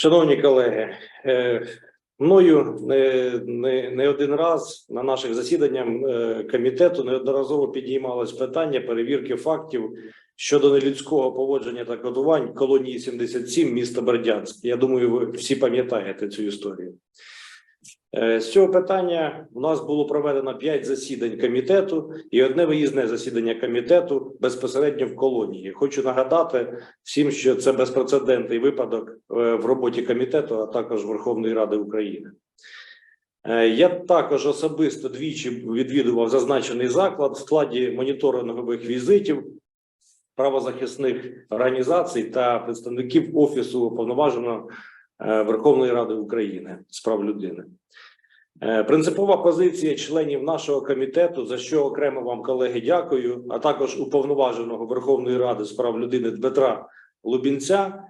Шановні колеги, е, мною не, не, не один раз на наших засіданнях е, комітету неодноразово підіймалось питання перевірки фактів щодо нелюдського поводження та кодувань колонії 77 міста Бердянськ. Я думаю, ви всі пам'ятаєте цю історію. Е, З цього питання у нас було проведено 5 засідань комітету і одне виїзне засідання комітету безпосередньо в колонії. Хочу нагадати всім, що це безпрецедентний випадок е, в роботі комітету, а також Верховної Ради України. Е, Я також особисто двічі відвідував зазначений заклад в складі моніторингових візитів правозахисних організацій та представників Офісу уповноваженого Верховної Ради України з прав людини. Е, Принципова позиція членів нашого комітету, за що окремо вам, колеги, дякую, а також уповноваженого Верховної Ради з прав людини Дмитра Лубінця,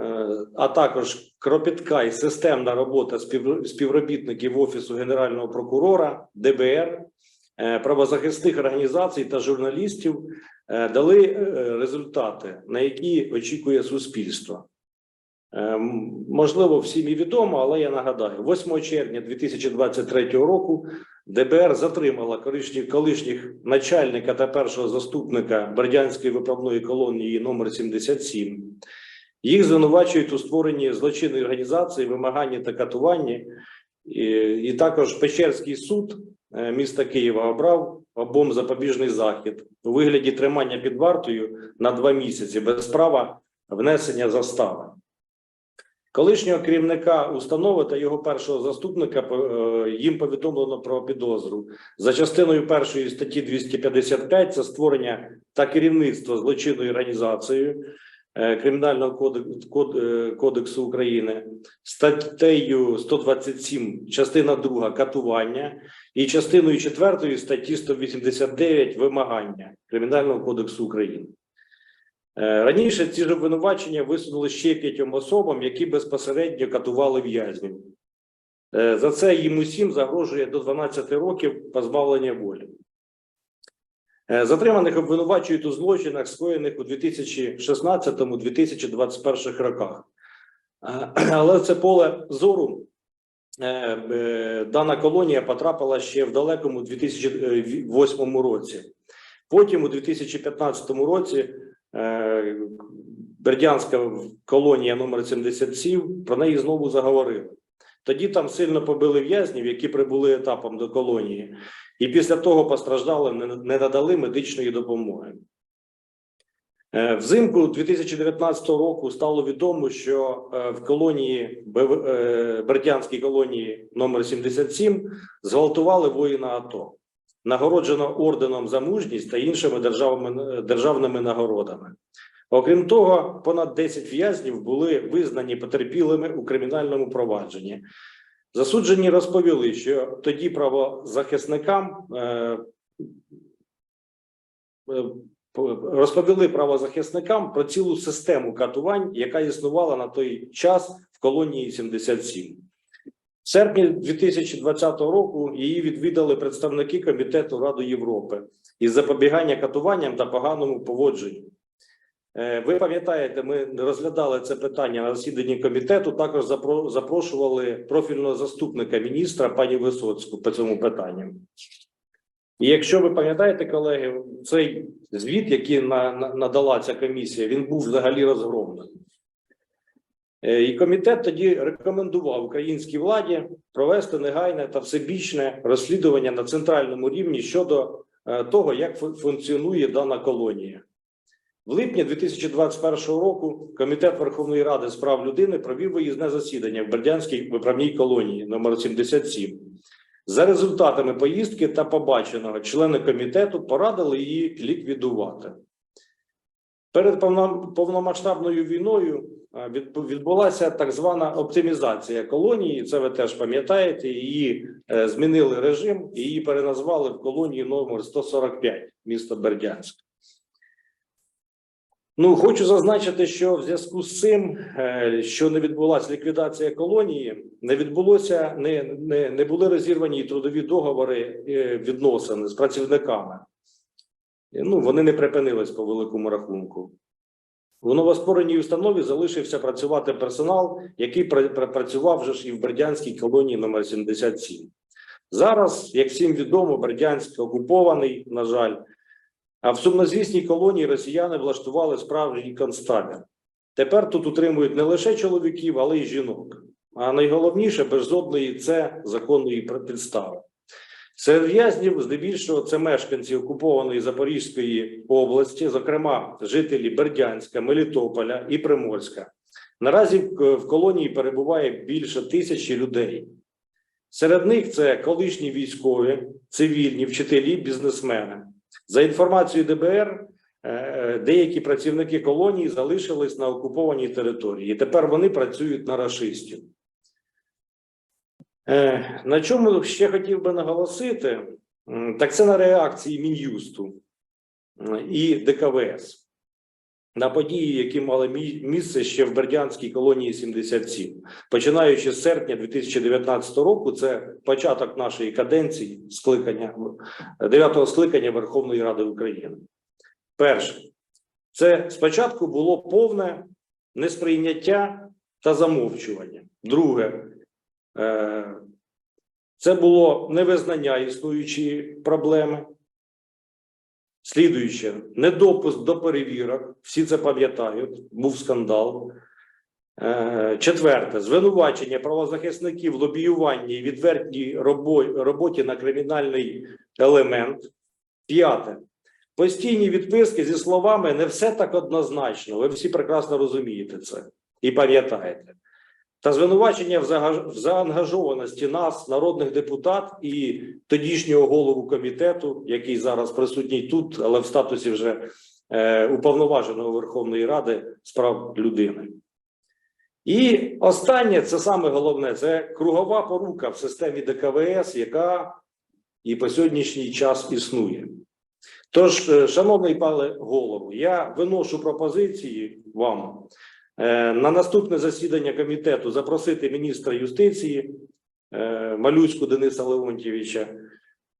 е, а також кропітка і системна робота співробітників Офісу Генерального прокурора, ДБР, е, правозахисних організацій та журналістів е, дали е, результати, на які очікує суспільство. Е, Можливо, всім і відомо, але я нагадаю: 8 червня 2023 року ДБР затримала колишніх, колишніх начальника та першого заступника Бердянської виправної колонії номер 77. Їх звинувачують у створенні злочинної організації, вимаганні та катуванні. І, і також Печерський суд е, міста Києва обрав обом запобіжний захід у вигляді тримання під вартою на два місяці без права внесення застави. Колишнього керівника установи та його першого заступника е, їм повідомлено про підозру за частиною першої статті 255 це створення та керівництво злочинною організацією е, Кримінального кодексу, кодексу України, статтею 127, частина 2 катування і частиною 4 статті 189 вимагання Кримінального кодексу України. Е, Раніше ці ж обвинувачення висунули ще п'ятьом особам, які безпосередньо катували в'язнів. Е, За це їм усім загрожує до 12 років позбавлення волі. Е, Затриманих обвинувачують у злочинах, скоєних у 2016-2021 роках. Але це поле зору. Дана колонія потрапила ще в далекому 2008 році. Потім, у 2015 році, Бердянська колонія номер 77, про неї знову заговорили. Тоді там сильно побили в'язнів, які прибули етапом до колонії, і після того постраждали, не надали медичної допомоги. Е, Взимку 2019 року стало відомо, що е, в колонії е, Бердянській колонії номер 77 зґвалтували воїна АТО, нагороджено орденом за мужність та іншими державними, державними нагородами. Окрім того, понад 10 в'язнів були визнані потерпілими у кримінальному провадженні. Засуджені розповіли, що тоді правозахисникам е, е, розповіли правозахисникам про цілу систему катувань, яка існувала на той час в колонії 77. В серпні 2020 року її відвідали представники Комітету Ради Європи із запобігання катуванням та поганому поводженню. Е, Ви пам'ятаєте, ми розглядали це питання на засіданні комітету. Також запро- запрошували профільного заступника міністра пані Висоцьку по цьому питанню. І якщо ви пам'ятаєте, колеги, цей звіт, який на, на- надала ця комісія, він був взагалі розгромлений. Е, І комітет тоді рекомендував українській владі провести негайне та всебічне розслідування на центральному рівні щодо е, того, як функціонує дана колонія. В липні 2021 року Комітет Верховної Ради з прав людини провів виїзне засідання в Бердянській виправній колонії номер 77. За результатами поїздки та побаченого члени комітету порадили її ліквідувати. Перед повно- повномасштабною війною відбулася так звана оптимізація колонії. Це ви теж пам'ятаєте. Її е, змінили режим і її переназвали в колонію номер 145 міста Бердянськ. Ну, хочу зазначити, що в зв'язку з цим, е, що не відбулася ліквідація колонії, не відбулося, не, не, не були розірвані трудові договори е, відносини з працівниками. Ну, вони не припинились по великому рахунку. В новоствореній установі залишився працювати персонал, який пра- пра- працював вже ж і в Бердянській колонії номер 77. Зараз, як всім відомо, Бердянськ окупований, на жаль, а в сумнозвісній колонії росіяни влаштували справжній концтабір. Тепер тут утримують не лише чоловіків, але й жінок. А найголовніше без жодної це законної підстави. Серед в'язнів, здебільшого, це мешканці окупованої Запорізької області, зокрема жителі Бердянська, Мелітополя і Приморська. Наразі в колонії перебуває більше тисячі людей. Серед них це колишні військові, цивільні, вчителі, бізнесмени. За інформацією ДБР, е, е, деякі працівники колонії залишились на окупованій території. Тепер вони працюють на рашистів. Е, На чому ще хотів би наголосити, так це на реакції Мін'юсту і ДКВС на події, які мали місце ще в Бердянській колонії 77. Починаючи з серпня 2019 року, це початок нашої каденції скликання 9-го скликання Верховної Ради України. Перше, це спочатку було повне несприйняття та замовчування. Друге, це було невизнання існуючої проблеми. Слідуюче, недопуск до перевірок, всі це пам'ятають, був скандал. Е, Четверте, звинувачення правозахисників, в лобіюванні і відвертій роботі на кримінальний елемент. П'яте, постійні відписки зі словами не все так однозначно. Ви всі прекрасно розумієте це і пам'ятаєте. Та звинувачення в заангажованості нас, народних депутат і тодішнього голову комітету, який зараз присутній тут, але в статусі вже е, уповноваженого Верховної Ради з прав людини. І останнє, це саме головне, це кругова порука в системі ДКВС, яка і по сьогоднішній час існує. Тож, е, шановний пане голову, я виношу пропозиції вам на наступне засідання комітету запросити міністра юстиції е, Малюцьку Дениса Леонтьєвича,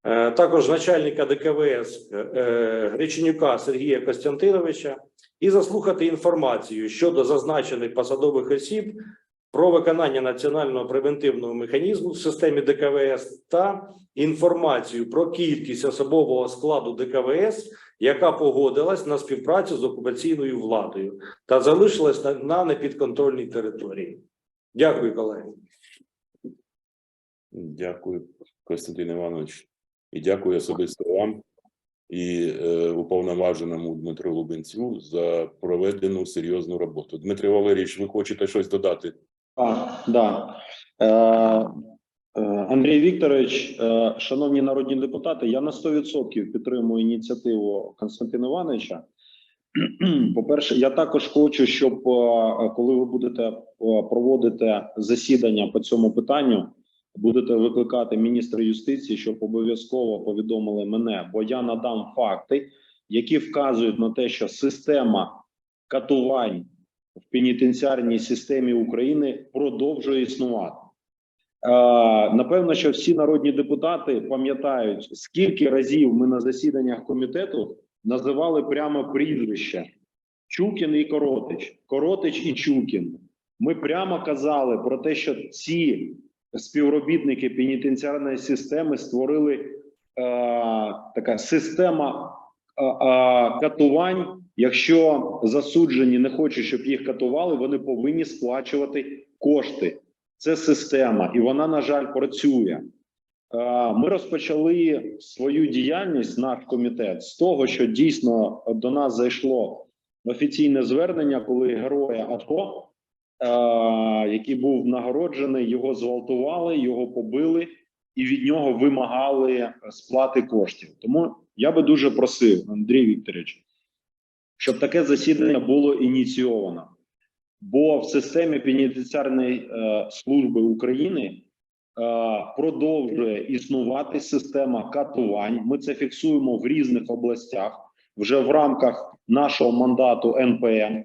е, також начальника ДКВС е, е, Греченюка Сергія Костянтиновича і заслухати інформацію щодо зазначених посадових осіб про виконання національного превентивного механізму в системі ДКВС та інформацію про кількість особового складу ДКВС, яка погодилась на співпрацю з окупаційною владою та залишилась на, на непідконтрольній території. Дякую, колеги. Дякую, Костянтин Іванович, і дякую особисто вам і е, уповноваженому Дмитру Лубенцю за проведену серйозну роботу. Дмитро Валерійович, ви хочете щось додати? А, да. Е, е, Андрій Вікторович, е, шановні народні депутати, я на 100% підтримую ініціативу Константина Івановича. По-перше, я також хочу, щоб е, коли ви будете е, проводити засідання по цьому питанню, будете викликати міністра юстиції, щоб обов'язково повідомили мене, бо я надам факти, які вказують на те, що система катувань в пенітенціарній системі України продовжує існувати. Е, напевно, що всі народні депутати пам'ятають, скільки разів ми на засіданнях комітету називали прямо прізвища Чукін і Коротич, Коротич і Чукін. Ми прямо казали про те, що ці співробітники пенітенціарної системи створили е, така система е, е, катувань. Якщо засуджені не хочуть, щоб їх катували, вони повинні сплачувати кошти. Це система, і вона, на жаль, працює. Е, Ми розпочали свою діяльність, наш комітет, з того, що дійсно до нас зайшло офіційне звернення, коли героя АТО, е, який був нагороджений, його зґвалтували, його побили і від нього вимагали сплати коштів. Тому я би дуже просив, Андрій Вікторович, щоб таке засідання було ініційовано. Бо в системі пенітенціарної е, служби України е, продовжує існувати система катувань. Ми це фіксуємо в різних областях вже в рамках нашого мандату НПМ.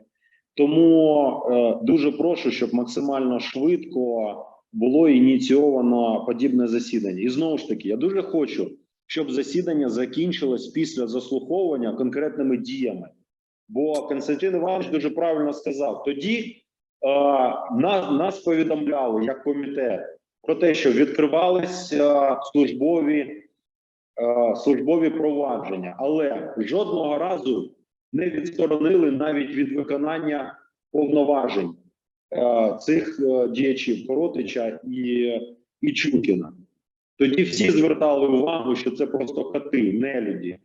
Тому е, дуже прошу, щоб максимально швидко було ініційовано подібне засідання. І знову ж таки, я дуже хочу, щоб засідання закінчилось після заслуховування конкретними діями. Бо Константин Іванович дуже правильно сказав: тоді е, нас, нас повідомляли як комітет про те, що відкривалися службові, е, службові провадження, але жодного разу не відсторонили навіть від виконання повноважень е, цих е, діячів Коротича і, і Чукіна. Тоді всі звертали увагу, що це просто коти, нелюді.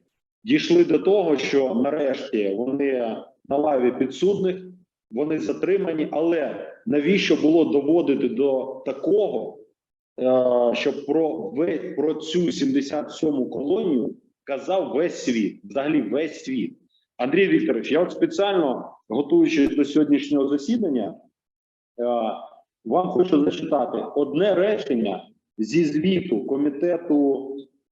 Дійшли до того, що нарешті вони на лаві підсудних, вони затримані, але навіщо було доводити до такого, е, щоб про, про цю 77-му колонію казав весь світ, взагалі весь світ. Андрій Вікторович, я от спеціально готуючись до сьогоднішнього засідання, е, вам хочу зачитати одне речення зі звіту комітету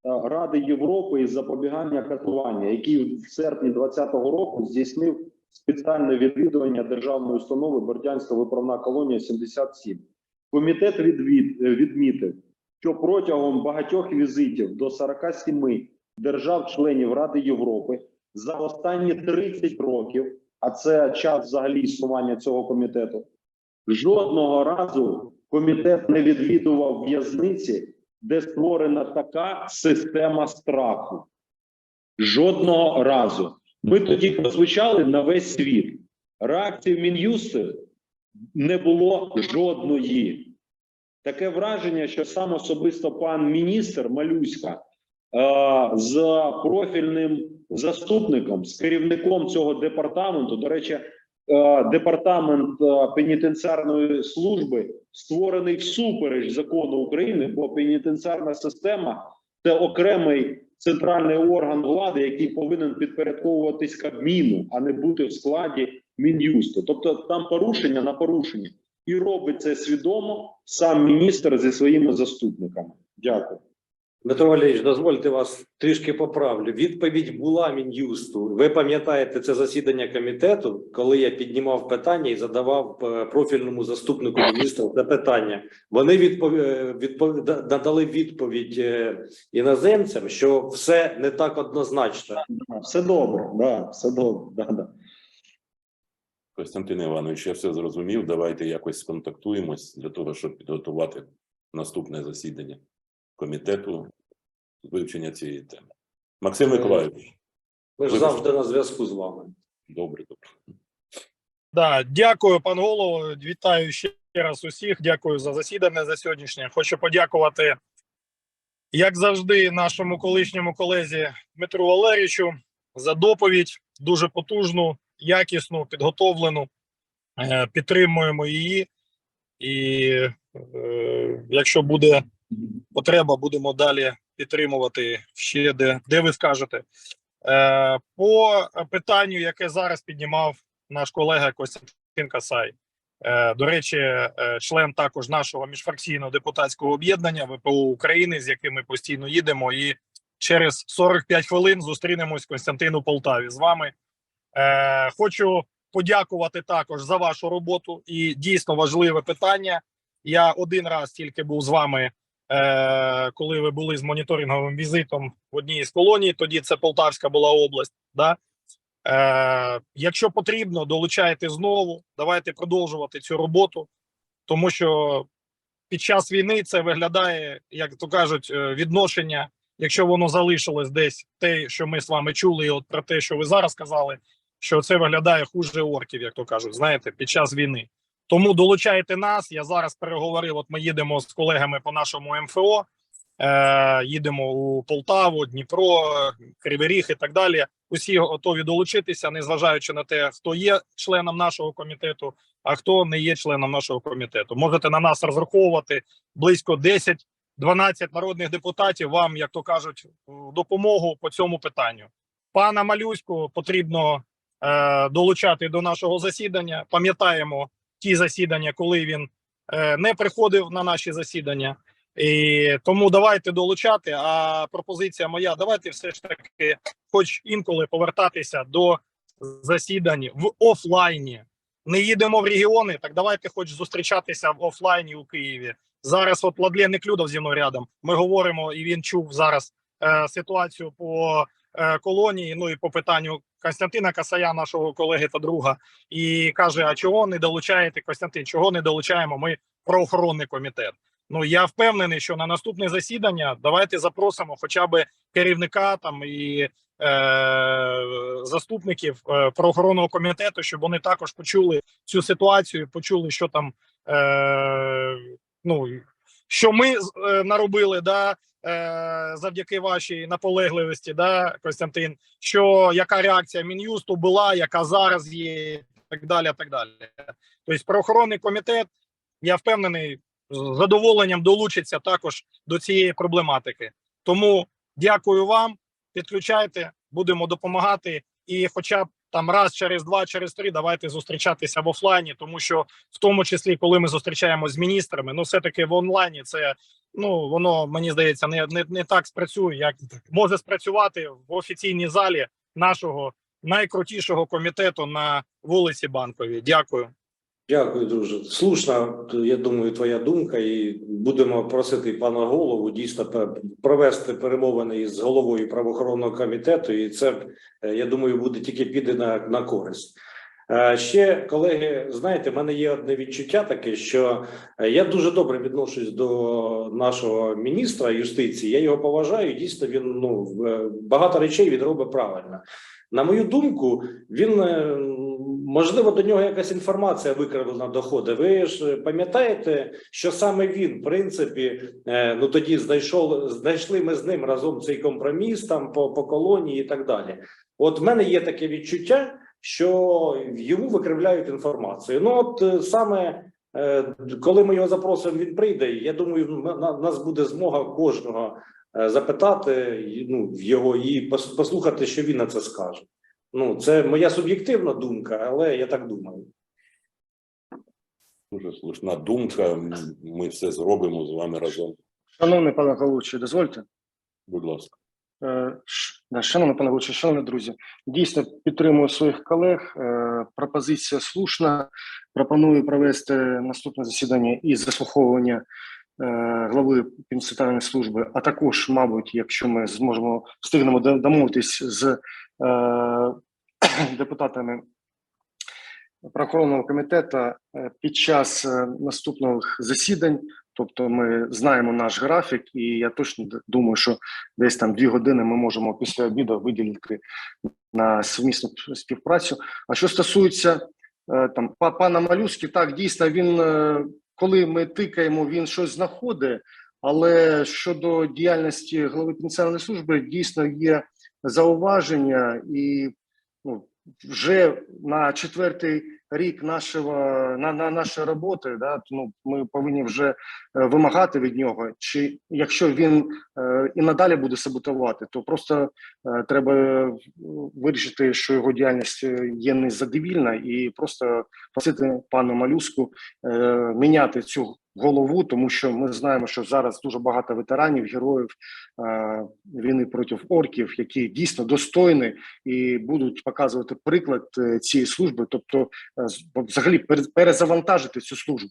Ради Європи із запобігання катування, який в серпні 2020 року здійснив спеціальне відвідування державної установи Бердянська виправна колонія 77. Комітет відвід, е, відмітив, що протягом багатьох візитів до 47 держав-членів Ради Європи за останні 30 років, а це час взагалі існування цього комітету, жодного разу комітет не відвідував в'язниці, де створена така система страху. Жодного разу. Ми тоді прозвучали на весь світ. Реакції Мін'юсти не було жодної. Таке враження, що сам особисто пан міністр Малюська е, з профільним заступником, з керівником цього департаменту, до речі, департамент е, пенітенціарної служби створений всупереч закону України, бо пенітенціарна система це окремий центральний орган влади, який повинен підпорядковуватись Кабміну, а не бути в складі Мін'юсту. Тобто там порушення на порушення. І робить це свідомо сам міністр зі своїми заступниками. Дякую. Дмитро Валерійович, дозвольте вас трішки поправлю. Відповідь була Мін'юсту. Ви пам'ятаєте це засідання комітету, коли я піднімав питання і задавав е, профільному заступнику міністра це питання. Вони відпов... е, відпов... надали відповідь е, іноземцям, що все не так однозначно. Все добре, да, все добре. Да, да. Костянтин Іванович, я все зрозумів. Давайте якось сконтактуємось для того, щоб підготувати наступне засідання комітету вивчення цієї теми. Максим Миколаївич, Ми ж Ви- завжди на зв'язку з вами. добре, добре. Да, дякую, пан голово. Вітаю ще раз усіх. Дякую за засідання за сьогоднішнє. Хочу подякувати, як завжди, нашому колишньому колезі Дмитру Валерійовичу за доповідь. Дуже потужну, якісну, підготовлену. Е, Підтримуємо її. І е, якщо буде потреба, будемо далі підтримувати ще де, де ви скажете. Е, по питанню, яке зараз піднімав наш колега Костянтин Касай. Е, До речі, е, член також нашого міжфракційного депутатського об'єднання ВПО України, з яким ми постійно їдемо, і через 45 хвилин зустрінемось в Константину Полтаві з вами. Е, Хочу подякувати також за вашу роботу і дійсно важливе питання. Я один раз тільки був з вами, е, коли ви були з моніторинговим візитом в одній із колоній. Тоді це Полтавська була область. Да? Е, якщо потрібно, долучайте знову. Давайте продовжувати цю роботу, тому що під час війни це виглядає, як то кажуть, е, відношення. Якщо воно залишилось десь те, що ми з вами чули, от про те, що ви зараз сказали, що це виглядає хуже орків, як то кажуть, знаєте, під час війни. Тому долучайте нас. Я зараз переговорив. От ми їдемо з колегами по нашому МФО. Е, їдемо у Полтаву, Дніпро, Кривий і так далі. Усі готові долучитися, незважаючи на те, хто є членом нашого комітету, а хто не є членом нашого комітету. Можете на нас розраховувати близько 10-12 народних депутатів. Вам, як то кажуть, допомогу по цьому питанню. Пана Малюську потрібно е, долучати до нашого засідання. Пам'ятаємо ті засідання, коли він е, не приходив на наші засідання. І тому давайте долучати. А пропозиція моя: давайте все ж таки, хоч інколи повертатися до засідань в офлайні. Не їдемо в регіони, так давайте хоч зустрічатися в офлайні у Києві. Зараз от Владлен Неклюдов зі мною рядом. Ми говоримо, і він чув зараз е, ситуацію по е, колонії. Ну і по питанню Костянтина Касая, нашого колеги та друга, і каже: А чого не долучаєте Костянтин? Чого не долучаємо? Ми правоохоронний комітет. Ну я впевнений, що на наступне засідання давайте запросимо хоча б керівника там і е, заступників е, правоохоронного комітету, щоб вони також почули цю ситуацію, почули, що там е, ну що ми е, наробили, да. Е, Завдяки вашій наполегливості, да, Костянтин, що яка реакція мін'юсту була, яка зараз є, і так далі. Так далі. Тобто, правоохоронний комітет, я впевнений, з задоволенням долучиться також до цієї проблематики. Тому дякую вам, підключайте, будемо допомагати. І, хоча б там раз через два, через три, давайте зустрічатися в офлайні, тому що в тому числі, коли ми зустрічаємося з міністрами, ну все таки в онлайні це ну воно мені здається не, не, не так спрацює, як може спрацювати в офіційній залі нашого найкрутішого комітету на вулиці Банковій. Дякую. Дякую, друже. Слушна, я думаю, твоя думка, і будемо просити пана голову дійсно провести перемовини із головою правоохоронного комітету, і це е, я думаю, буде тільки піде на, на користь. Е, Ще колеги, знаєте, в мене є одне відчуття таке, що е, я дуже добре відношусь до нашого міністра юстиції. Я його поважаю. Дійсно, він ну багато речей він робить правильно. На мою думку, він можливо до нього якась інформація викривлена доходить. Ви ж пам'ятаєте, що саме він, в принципі, е, ну тоді знайшов, знайшли ми з ним разом цей компроміс там по, по колонії і так далі. От в мене є таке відчуття, що йому викривляють інформацію. Ну от е, саме. е, Коли ми його запросимо, він прийде. Я думаю, в на- нас буде змога кожного е, запитати ну, його і послухати, що він на це скаже. Ну, це моя суб'єктивна думка, але я так думаю. Дуже слушна думка. Ми все зробимо з вами разом. Шановний пане головуючий, дозвольте. Будь ласка. Е, Шановний пане головуючий, шановні друзі, дійсно підтримую своїх колег. Е, Пропозиція слушна. Пропоную провести наступне засідання із заслуховування е, глави пенітенціарної служби, а також, мабуть, якщо ми зможемо встигнемо до- домовитись з депутатами правоохоронного комітету е, під час е, наступних засідань. Тобто, ми знаємо наш графік, і я точно думаю, що десь там дві години ми можемо після обіду виділити на сумісну співпрацю. А що стосується е, там па- пана Малюски, так дійсно він, е, коли ми тикаємо, він щось знаходить. Але щодо діяльності голови пенсіонної служби, дійсно є зауваження, і ну, вже на четвертий рік нашого на, на нашої роботи, да, ну ми повинні вже е, вимагати від нього. Чи якщо він е, і надалі буде саботувати, то просто е, треба вирішити, що його діяльність є незадовільна, і просто просити пану Малюску е, міняти цю голову, тому що ми знаємо, що зараз дуже багато ветеранів, героїв е, війни проти орків, які дійсно достойні і будуть показувати приклад е, цієї служби, тобто е, взагалі перезавантажити цю службу.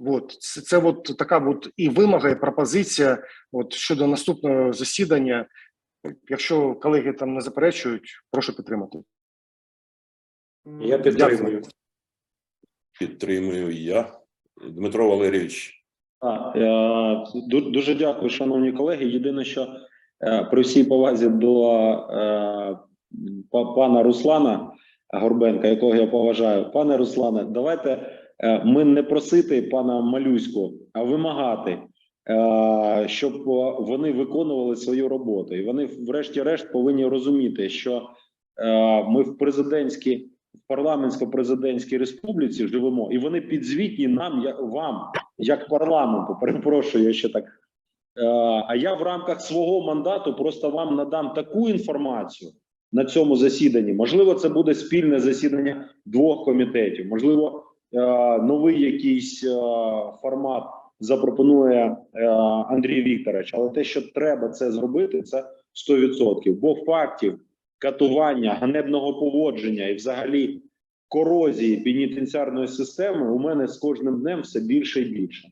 От це, це от така от і вимога, і пропозиція. От щодо наступного засідання. Якщо колеги там не заперечують, прошу підтримати. Я підтримую. Підтримую я. Дмитро Валерійович, Так, е, дуже дякую, шановні колеги. Єдине, що е, при всій повазі до е, пана Руслана Горбенка, якого я поважаю, пане Руслане, давайте е, ми не просити пана Малюську, а вимагати, е, щоб е, вони виконували свою роботу. І вони, врешті-решт, повинні розуміти, що е, ми в президентській в парламентсько-президентській республіці живемо, і вони підзвітні нам, я вам, як парламенту. Перепрошую, я ще так. Е, а я в рамках свого мандату просто вам надам таку інформацію на цьому засіданні. Можливо, це буде спільне засідання двох комітетів. Можливо, е, новий якийсь е, формат запропонує Андрій Вікторович. Але те, що треба це зробити, це 100%. Бо фактів катування, ганебного поводження і взагалі корозії пенітенціарної системи у мене з кожним днем все більше і більше.